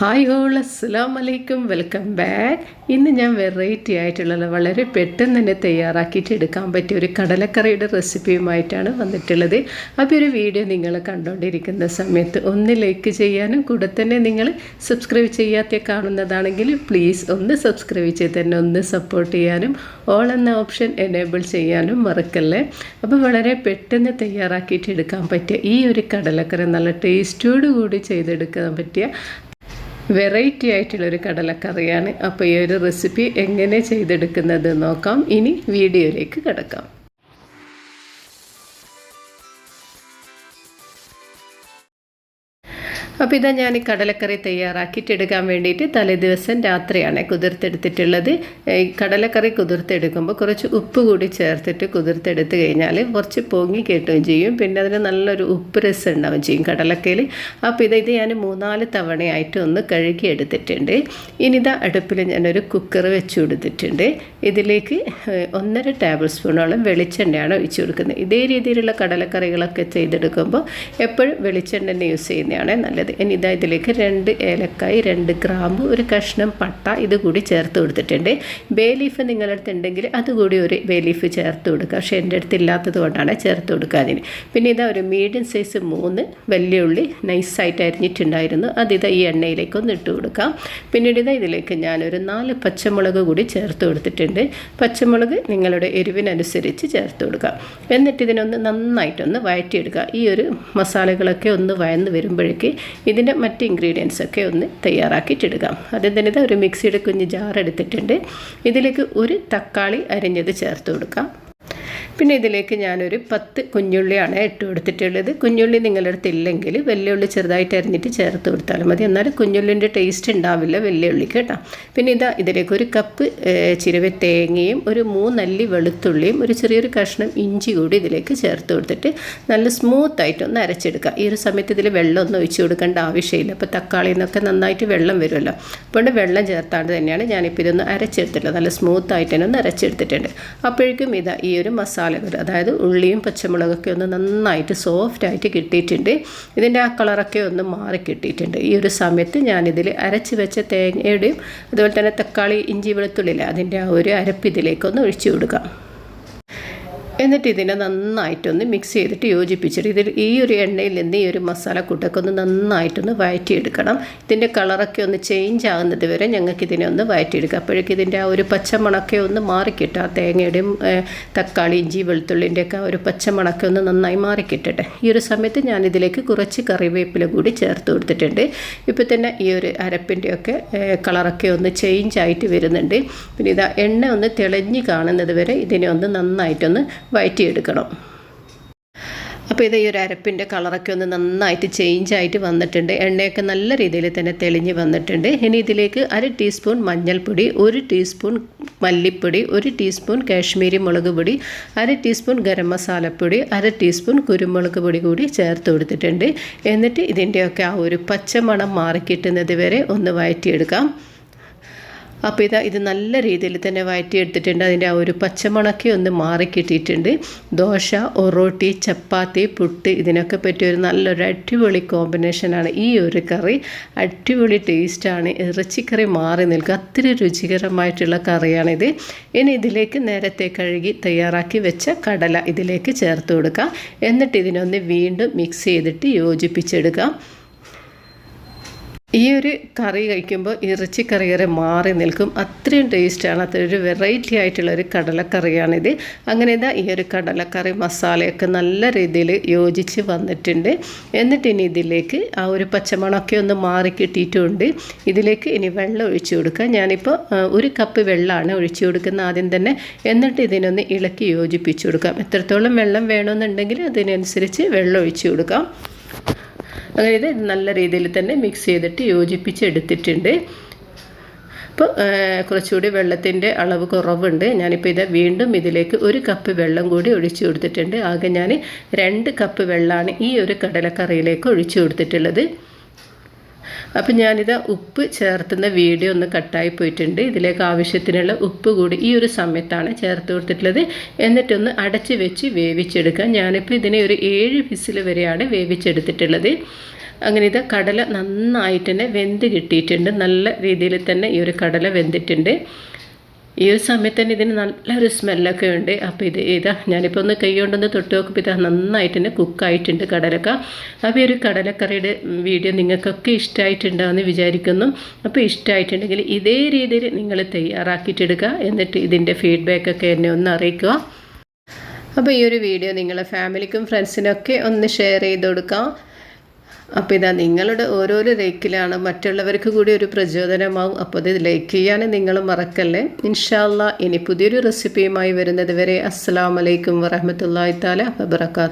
Hi whole അസ്സാം വലൈക്കും welcome back ഇന്ന് ഞാൻ വെറൈറ്റി ആയിട്ടുള്ള വളരെ പെട്ടെന്ന് തന്നെ തയ്യാറാക്കിയിട്ട് എടുക്കാൻ പറ്റിയ ഒരു കടലക്കറിയുടെ റെസിപ്പിയുമായിട്ടാണ് വന്നിട്ടുള്ളത്. അപ്പോൾ ഒരു വീഡിയോ നിങ്ങൾ കണ്ടുകൊണ്ടിരിക്കുന്ന സമയത്ത് ഒന്ന് ലൈക്ക് ചെയ്യാനും കൂടെ തന്നെ നിങ്ങൾ സബ്സ്ക്രൈബ് ചെയ്യാത്ത കാണുന്നതാണെങ്കിൽ പ്ലീസ് ഒന്ന് സബ്സ്ക്രൈബ് ചെയ്ത് തന്നെ ഒന്ന് സപ്പോർട്ട് ചെയ്യാനും ഓൾ എന്ന ഓപ്ഷൻ എനേബിൾ ചെയ്യാനും മറക്കല്ലേ? അപ്പോൾ വളരെ പെട്ടെന്ന് തയ്യാറാക്കിയിട്ട് എടുക്കാൻ പറ്റിയ ഈ ഒരു കടലക്കറി നല്ല ടേസ്റ്റോടു കൂടി ചെയ്തെടുക്കാൻ പറ്റിയ വെറൈറ്റി ആയിട്ടുള്ളൊരു കടലക്കറിയാണ്. അപ്പോൾ ഈ ഒരു റെസിപ്പി എങ്ങനെ ചെയ്തെടുക്കുന്നത് നോക്കാം. ഇനി വീഡിയോയിലേക്ക് കിടക്കാം. അപ്പോൾ ഇതാ ഞാൻ ഈ കടലക്കറി തയ്യാറാക്കിയിട്ട് എടുക്കാൻ വേണ്ടിയിട്ട് തലേദിവസം രാത്രിയാണ് കുതിർത്തെടുത്തിട്ടുള്ളത്. ഈ കടലക്കറി കുതിർത്തെടുക്കുമ്പോൾ കുറച്ച് ഉപ്പ് കൂടി ചേർത്തിട്ട് കുതിർത്തെടുത്ത് കഴിഞ്ഞാൽ കുറച്ച് പൊങ്ങി കിട്ടുകയും ചെയ്യും. പിന്നെ അതിന് നല്ലൊരു ഉപ്പ് രസം ഉണ്ടാവുകയും ചെയ്യും കടലക്കയിൽ അപ്പോൾ ഇത് ഇത് ഞാൻ മൂന്നാൽ തവണയായിട്ട് ഒന്ന് കഴുകി എടുത്തിട്ടുണ്ട് ഇനി ഇതാ അടുപ്പിൽ ഞാനൊരു കുക്കർ വെച്ച് കൊടുത്തിട്ടുണ്ട്. ഇതിലേക്ക് ഒന്നര ടേബിൾ സ്പൂണോളം വെളിച്ചെണ്ണയാണ് ഒഴിച്ചു കൊടുക്കുന്നത്. ഇതേ രീതിയിലുള്ള കടലക്കറികളൊക്കെ ചെയ്തെടുക്കുമ്പോൾ എപ്പോഴും വെളിച്ചെണ്ണ യൂസ് ചെയ്യുന്നതാണ് നല്ലത്. ഇനി ഇതാ ഇതിലേക്ക് രണ്ട് ഏലക്കായി രണ്ട് ഗ്രാമ്പ് ഒരു കഷ്ണം പട്ട ഇത് കൂടി ചേർത്ത് കൊടുത്തിട്ടുണ്ട്. ബേ ലീഫ് നിങ്ങളുടെ അടുത്ത് ഉണ്ടെങ്കിൽ അതുകൂടി ഒരു ബേ ലീഫ് ചേർത്ത് കൊടുക്കുക. പക്ഷേ എന്റെ അടുത്ത് ഇല്ലാത്തത് കൊണ്ടാണ് ചേർത്ത് കൊടുക്കാതിന് പിന്നെ ഇതാ ഒരു മീഡിയം സൈസ് മൂന്ന് വലിയ ഉള്ളി നൈസായിട്ട് അരിഞ്ഞിട്ടുണ്ടായിരുന്നു. അതിതാ ഈ എണ്ണയിലേക്ക് ഒന്ന് ഇട്ട് കൊടുക്കാം. പിന്നീട് ഇതാ ഇതിലേക്ക് ഞാനൊരു നാല് പച്ചമുളക് കൂടി ചേർത്ത് കൊടുത്തിട്ടുണ്ട്. പച്ചമുളക് നിങ്ങളുടെ എരിവിനനുസരിച്ച് ചേർത്ത് കൊടുക്കുക എന്നിട്ട് ഇതിനൊന്ന് നന്നായിട്ടൊന്ന് വഴറ്റിയെടുക്കുക. ഈ ഒരു മസാലകളൊക്കെ ഒന്ന് വയന്ന് വരുമ്പോഴേക്ക് ഇതിന്റെ മറ്റ് ഇൻഗ്രീഡിയൻസ് ഒക്കെ ഒന്ന് തയ്യാറാക്കിയിട്ടിടുക. ആദ്യം തന്നെ ഇത് ഒരു മിക്സിയുടെ കുഞ്ഞ് ജാർ എടുത്തിട്ടുണ്ട്. ഇതിലേക്ക് ഒരു തക്കാളി അരിഞ്ഞത് ചേർത്ത് കൊടുക്കാം. പിന്നെ ഇതിലേക്ക് ഞാനൊരു പത്ത് കുഞ്ഞുള്ളിയാണ് ഇട്ട് കൊടുത്തിട്ടുള്ളത്. കുഞ്ഞുള്ളി നിങ്ങളുടെ അടുത്ത് ഇല്ലെങ്കിൽ വെല്ലുള്ളി ചെറുതായിട്ട് അരിഞ്ഞിട്ട് ചേർത്ത് കൊടുത്താലും മതി. എന്നാലും കുഞ്ഞുള്ളിന്റെ ടേസ്റ്റ് ഉണ്ടാവില്ല വെല്ലുള്ളിക്ക് കേട്ടോ. പിന്നെ ഇതാ ഇതിലേക്ക് ഒരു കപ്പ് ചിരവ തേങ്ങയും ഒരു മൂന്നല്ലി വെളുത്തുള്ളിയും ഒരു ചെറിയൊരു കഷ്ണം ഇഞ്ചി കൂടി ഇതിലേക്ക് ചേർത്ത് കൊടുത്തിട്ട് നല്ല സ്മൂത്തായിട്ട് ഒന്ന് അരച്ചെടുക്കുക. ഈ ഒരു സമയത്ത് ഇതിൽ വെള്ളമൊന്നും ഒഴിച്ച് കൊടുക്കേണ്ട ആവശ്യമില്ല. അപ്പോൾ തക്കാളിയിൽ നിന്നൊക്കെ നന്നായിട്ട് വെള്ളം വരുമല്ലോ. അതുകൊണ്ട് വെള്ളം ചേർത്താണ്ട് തന്നെയാണ് ഞാനിപ്പോൾ ഇതൊന്ന് അരച്ചെടുത്തിട്ടുള്ളത്. നല്ല സ്മൂത്തായിട്ട് തന്നെ ഒന്ന് അരച്ചെടുത്തിട്ടുണ്ട്. അപ്പോഴേക്കും ഇതാ ഈ ഒരു മസാലകൾ അതായത് ഉള്ളിയും പച്ചമുളകൊക്കെ ഒന്ന് നന്നായിട്ട് സോഫ്റ്റായിട്ട് കിട്ടിയിട്ടുണ്ട്. ഇതിന്റെ ആ കളറൊക്കെ ഒന്ന് മാറി കിട്ടിയിട്ടുണ്ട്. ഈ ഒരു സമയത്ത് ഞാനിതിൽ അരച്ച് വെച്ച തേങ്ങയുടെയും അതുപോലെ തന്നെ തക്കാളി ഇഞ്ചി വെളുത്തുള്ളില്ല അതിന്റെ ആ ഒരു അരപ്പ് ഇതിലേക്കൊന്ന് ഒഴിച്ചു കൊടുക്കാം. എന്നിട്ട് ഇതിനെ നന്നായിട്ടൊന്ന് മിക്സ് ചെയ്തിട്ട് യോജിപ്പിച്ചിട്ട് ഇതിൽ ഈ ഒരു എണ്ണയിൽ നിന്ന് ഈ ഒരു മസാലക്കൂട്ടൊക്കെ ഒന്ന് നന്നായിട്ടൊന്ന് വഴറ്റിയെടുക്കണം. ഇതിന്റെ കളറൊക്കെ ഒന്ന് ചേഞ്ച് ആകുന്നത് വരെ ഞങ്ങൾക്ക് ഇതിനെ ഒന്ന് വഴറ്റിയെടുക്കാം. അപ്പോഴേക്കും ഇതിന്റെ ആ ഒരു പച്ചമണക്കെ ഒന്ന് മാറിക്കിട്ടും. ആ തേങ്ങയുടെയും തക്കാളി ഇഞ്ചി വെളുത്തുള്ളിന്റെ ഒക്കെ ആ ഒരു പച്ചമണക്കെ ഒന്ന് നന്നായി മാറിക്കിട്ടട്ടെ. ഈ ഒരു സമയത്ത് ഞാനിതിലേക്ക് കുറച്ച് കറിവേപ്പില കൂടി ചേർത്ത് കൊടുത്തിട്ടുണ്ട്. ഇപ്പോൾ തന്നെ ഈ ഒരു അരപ്പിന്റെയൊക്കെ കളറൊക്കെ ഒന്ന് ചേഞ്ച് ആയിട്ട് വരുന്നുണ്ട്. പിന്നെ ഇതാ എണ്ണ ഒന്ന് തെളിഞ്ഞ് കാണുന്നത് വരെ ഇതിനെ ഒന്ന് നന്നായിട്ടൊന്ന് വഴറ്റിയെടുക്കണം അപ്പോൾ ഇത് ഈ ഒരു അരപ്പിന്റെ കളറൊക്കെ ഒന്ന് നന്നായിട്ട് ചേഞ്ച് ആയിട്ട് വന്നിട്ടുണ്ട്. എണ്ണയൊക്കെ നല്ല രീതിയിൽ തന്നെ തെളിഞ്ഞ് വന്നിട്ടുണ്ട്. ഇനി ഇതിലേക്ക് അര ടീസ്പൂൺ മഞ്ഞൾപ്പൊടി ഒരു ടീസ്പൂൺ മല്ലിപ്പൊടി ഒരു ടീസ്പൂൺ കാശ്മീരി മുളക് പൊടി അര ടീസ്പൂൺ ഗരം മസാലപ്പൊടി അര ടീസ്പൂൺ കുരുമുളക് പൊടി കൂടി ചേർത്ത് കൊടുത്തിട്ടുണ്ട്. എന്നിട്ട് ഇതിന്റെയൊക്കെ ആ ഒരു പച്ചമണം മാറിക്കിട്ടുന്നത് വരെ ഒന്ന് വഴറ്റിയെടുക്കാം അപ്പോൾ ഇതാ ഇത് നല്ല രീതിയിൽ തന്നെ വഴറ്റിയെടുത്തിട്ടുണ്ട് അതിന്റെ ആ ഒരു പച്ചമുളക്കി ഒന്ന് മാറി കിട്ടിയിട്ടുണ്ട്. ദോശ ഒറോട്ടി ചപ്പാത്തി പുട്ട് ഇതിനൊക്കെ പറ്റിയ ഒരു നല്ലൊരു അടിപൊളി കോമ്പിനേഷനാണ് ഈ ഒരു കറി അടിപൊളി ടേസ്റ്റാണ് ഇറച്ചിക്കറി മാറി നിൽക്കുക. അത്ര രുചികരമായിട്ടുള്ള കറിയാണിത്. ഇനി ഇതിലേക്ക് നേരത്തെ കഴുകി തയ്യാറാക്കി വെച്ച കടല ഇതിലേക്ക് ചേർത്ത് കൊടുക്കുക എന്നിട്ട് ഇതിനൊന്ന് വീണ്ടും മിക്സ് ചെയ്തിട്ട് യോജിപ്പിച്ചെടുക്കാം. ഈ ഒരു കറി കഴിക്കുമ്പോൾ ഇറച്ചിക്കറി വരെ മാറി നിൽക്കും. അത്രയും ടേസ്റ്റാണ് ഒരു വെറൈറ്റി ആയിട്ടുള്ള ഒരു കടലക്കറിയാണിത്. അങ്ങനെ ഇതാ ഈ ഒരു കടലക്കറി മസാലയൊക്കെ നല്ല രീതിയിൽ യോജിച്ച് വന്നിട്ടുണ്ട്. എന്നിട്ട് ഇനി ഇതിലേക്ക് ആ ഒരു പച്ചമണമൊക്കെ ഒന്ന് മാറി കിട്ടിയിട്ടുണ്ട്. ഇതിലേക്ക് ഇനി വെള്ളം ഒഴിച്ചു കൊടുക്കുക. ഞാനിപ്പോൾ ഒരു കപ്പ് വെള്ളമാണ് ഒഴിച്ചു കൊടുക്കുന്നത് ആദ്യം തന്നെ. എന്നിട്ട് ഇതിനൊന്ന് ഇളക്കി യോജിപ്പിച്ചു കൊടുക്കാം. എത്രത്തോളം വെള്ളം വേണമെന്നുണ്ടെങ്കിൽ അതിനനുസരിച്ച് വെള്ളം ഒഴിച്ചു കൊടുക്കാം. അങ്ങനെ ഇത് നല്ല രീതിയിൽ തന്നെ മിക്സ് ചെയ്തിട്ട് യോജിപ്പിച്ചെടുത്തിട്ടുണ്ട്. അപ്പോൾ കുറച്ചുകൂടി വെള്ളത്തിന്റെ അളവ് കുറവുണ്ട്. ഞാനിപ്പോൾ ഇത് വീണ്ടും ഇതിലേക്ക് ഒരു കപ്പ് വെള്ളം കൂടി ഒഴിച്ചു കൊടുത്തിട്ടുണ്ട്. ആകെ ഞാൻ രണ്ട് കപ്പ് വെള്ളമാണ് ഈ ഒരു കടലക്കറിയിലേക്ക് ഒഴിച്ചു കൊടുത്തിട്ടുള്ളത്. അപ്പം ഞാനിത് ഉപ്പ് ചേർത്തുന്ന വീഡിയോ ഒന്ന് കട്ടായി പോയിട്ടുണ്ട്. ഇതിലേക്ക് ആവശ്യത്തിനുള്ള ഉപ്പ് കൂടി ഈ ഒരു സമയത്താണ് ചേർത്ത് കൊടുത്തിട്ടുള്ളത്. എന്നിട്ടൊന്ന് അടച്ച് വെച്ച് വേവിച്ചെടുക്കുക ഞാനിപ്പോൾ ഇതിനെ ഒരു ഏഴ് വിസിൽ വരെയാണ് വേവിച്ചെടുത്തിട്ടുള്ളത്. അങ്ങനെ ഇത് കടല നന്നായിട്ട് തന്നെ വെന്ത് കിട്ടിയിട്ടുണ്ട്. നല്ല രീതിയിൽ തന്നെ ഈ ഒരു കടല വെന്തിട്ടുണ്ട്. ഈ ഒരു സമയത്ത് തന്നെ ഇതിന് നല്ലൊരു സ്മെല്ലൊക്കെ ഉണ്ട്. അപ്പോൾ ഇത് ഇതാ ഞാനിപ്പോൾ ഒന്ന് കൈ കൊണ്ടൊന്ന് തൊട്ട് നോക്കുമ്പോൾ ഇത് നന്നായിട്ട് തന്നെ കുക്കായിട്ടുണ്ട് കടലക്ക. അപ്പോൾ ഈ ഒരു കടലക്കറിയുടെ വീഡിയോ നിങ്ങൾക്കൊക്കെ ഇഷ്ടമായിട്ടുണ്ടാകുമെന്ന് വിചാരിക്കുന്നു. അപ്പോൾ ഇഷ്ടമായിട്ടുണ്ടെങ്കിൽ ഇതേ രീതിയിൽ നിങ്ങൾ തയ്യാറാക്കിയിട്ടെടുക്കുക. എന്നിട്ട് ഇതിന്റെ ഫീഡ്ബാക്കൊക്കെ എന്നെ ഒന്ന് അറിയിക്കുക. അപ്പോൾ ഈ ഒരു വീഡിയോ നിങ്ങളെ ഫാമിലിക്കും ഫ്രണ്ട്സിനൊക്കെ ഒന്ന് ഷെയർ ചെയ്ത് കൊടുക്കാം. അപ്പോൾ ഇതാ നിങ്ങളുടെ ഓരോരോ ലൈക്കിലാണ് മറ്റുള്ളവർക്ക് കൂടി ഒരു പ്രചോദനമാവും. അപ്പോൾ ഇത് ലൈക്ക് ചെയ്യാൻ നിങ്ങൾ മറക്കല്ലേ? ഇൻഷാല്ല ഇനി പുതിയൊരു റെസിപ്പിയുമായി വരുന്നത് വരെ അസ്സാം വലൈക്കും വറഹമത്തല്ലാ താല